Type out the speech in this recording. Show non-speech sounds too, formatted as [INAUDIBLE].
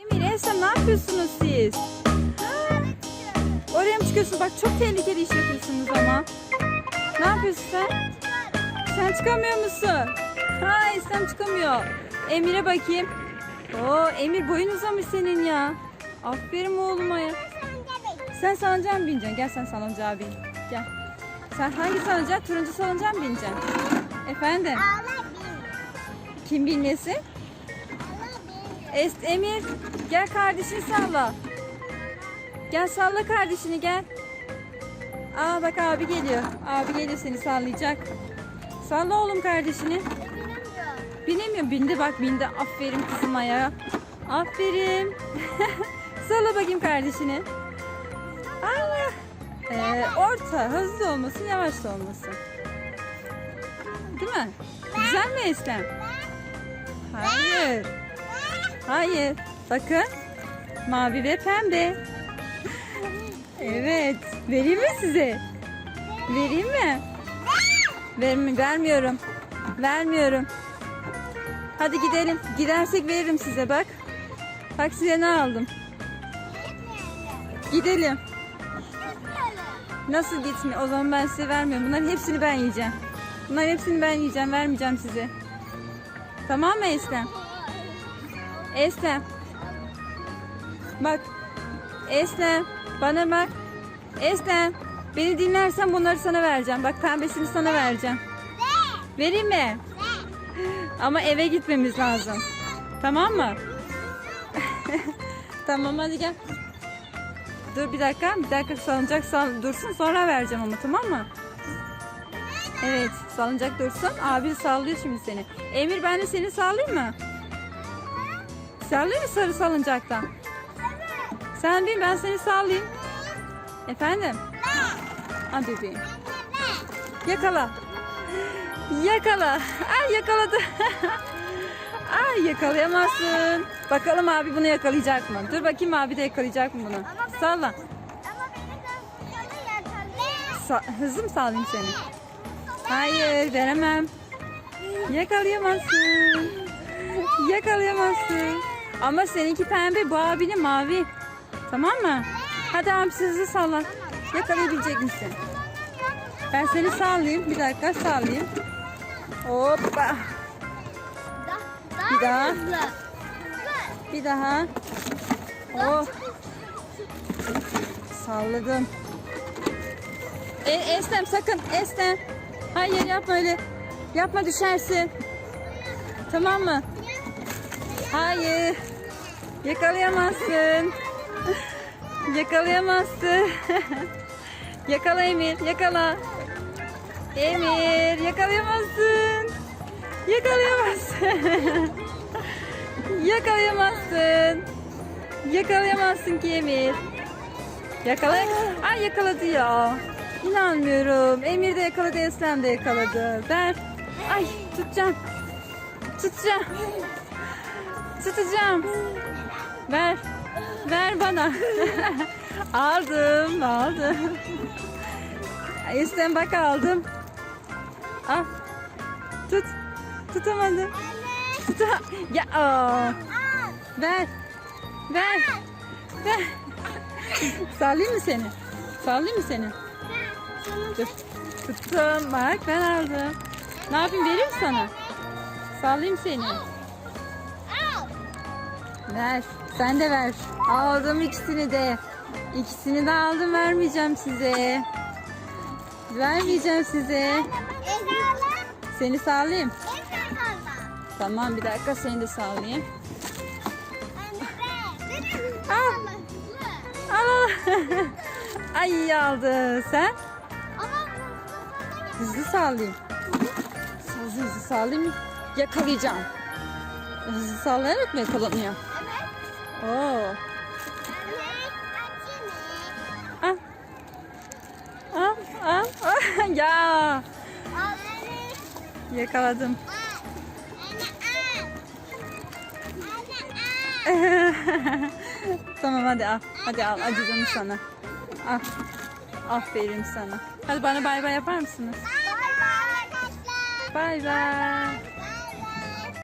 Emir, Esen ne yapıyorsunuz siz? Oraya mı çıkıyorsun? Bak çok tehlikeli iş yapıyorsunuz ama. Ne yapıyorsun sen? Sen çıkamıyor musun? Hay sen çıkamıyor. Emir'e bakayım. Oo Emir boyun uzamış senin ya. Aferin oğluma ya. Sen salıncağa mı bineceksin? Gel sen salıncağa bin. Gel. Sen hangi salıncağa? Turuncu salıncağa mı bineceksin? Efendim? Kim bilmesin? Est Emir gel kardeşini salla. Gel salla kardeşini gel. Aa bak abi geliyor. Abi geliyor seni sallayacak. Salla oğlum kardeşini. Binemiyor. Bindi bak bindi. Aferin kızıma ya. Aferin. [LAUGHS] salla bakayım kardeşini. Allah. Ee, orta. Hızlı olmasın yavaş da olmasın. Değil mi? Güzel mi Eslem? Hayır. Hayır. Bakın. Mavi ve pembe. Evet. Vereyim mi size? Vereyim mi? Vermi vermiyorum. Vermiyorum. Hadi gidelim. Gidersek veririm size bak. Bak size ne aldım. Gidelim. Nasıl gitme? O zaman ben size vermiyorum. Bunların hepsini ben yiyeceğim. Bunların hepsini ben yiyeceğim. Vermeyeceğim size. Tamam mı Eslem? Eslem. Bak. Eslem. Bana bak. Eslem. Beni dinlersen bunları sana vereceğim. Bak pembesini sana vereceğim. Vereyim mi? Ama eve gitmemiz lazım. Tamam mı? [LAUGHS] tamam hadi gel. Dur bir dakika. Bir dakika salıncak sal dursun sonra vereceğim ama tamam mı? Evet salıncak dursun. Abi sallıyor şimdi seni. Emir ben de seni sallayayım mı? Sallayayım mı sarı salıncaktan? Sen bin ben seni sallayayım. Efendim? Ha bebeğim. Yakala. Yakala. Ay yakaladı. [LAUGHS] Ay yakalayamazsın. Bakalım abi bunu yakalayacak mı? Dur bakayım abi de yakalayacak mı bunu? Salla. Sa- hızlı mı sallayayım seni? Hayır veremem. Yakalayamazsın. Yakalayamazsın. Ama seninki pembe bu abinin mavi. Tamam mı? Hadi abisi hızlı salla. Yakalayabilecek misin? Ben seni sallayayım. Bir dakika sallayayım. Hoppa. Bir daha. Bir daha. Oh. Salladım. E, Eslem sakın Eslem. Hayır yapma öyle. Yapma düşersin. Tamam mı? Hayır. Yakalayamazsın. Yakalayamazsın. [LAUGHS] yakala Emir, yakala. Emir, yakalayamazsın. Yakalayamazsın. [LAUGHS] yakalayamazsın. Yakalayamazsın ki Emir. Yakala. Ay yakaladı ya. İnanmıyorum. Emir de yakaladı, Eslem de yakaladı. Ver. Ay tutacağım. Tutacağım. Tutacağım. Ver. Ver bana. [LAUGHS] aldım, aldım. Eslem bak aldım. Al. Tut. Tutamadım. Tut. Ya aa. Ver. Ver. Ver. Sallayayım mı seni? Sallayayım mı seni? Dur. Tuttum. Bak ben aldım. Ne yapayım vereyim sana? Sallayayım seni. Ver. Sen de ver. Aldım ikisini de. İkisini de aldım vermeyeceğim size. Vermeyeceğim size. Seni sağlayayım. Tamam bir dakika seni de sağlayayım. Al. Al. [LAUGHS] Ay aldı. Sen? Hızlı sağlayayım. Hızlı hızlı sağlayayım. Yakalayacağım. Hızlı sallayarak mı yakalanıyor? Oo. Al. Al, al, ya. Yakaladım. [LAUGHS] tamam hadi al. Hadi al acıdım sana. Al. Aferin sana. Hadi bana bay bay yapar mısınız? Bay bay.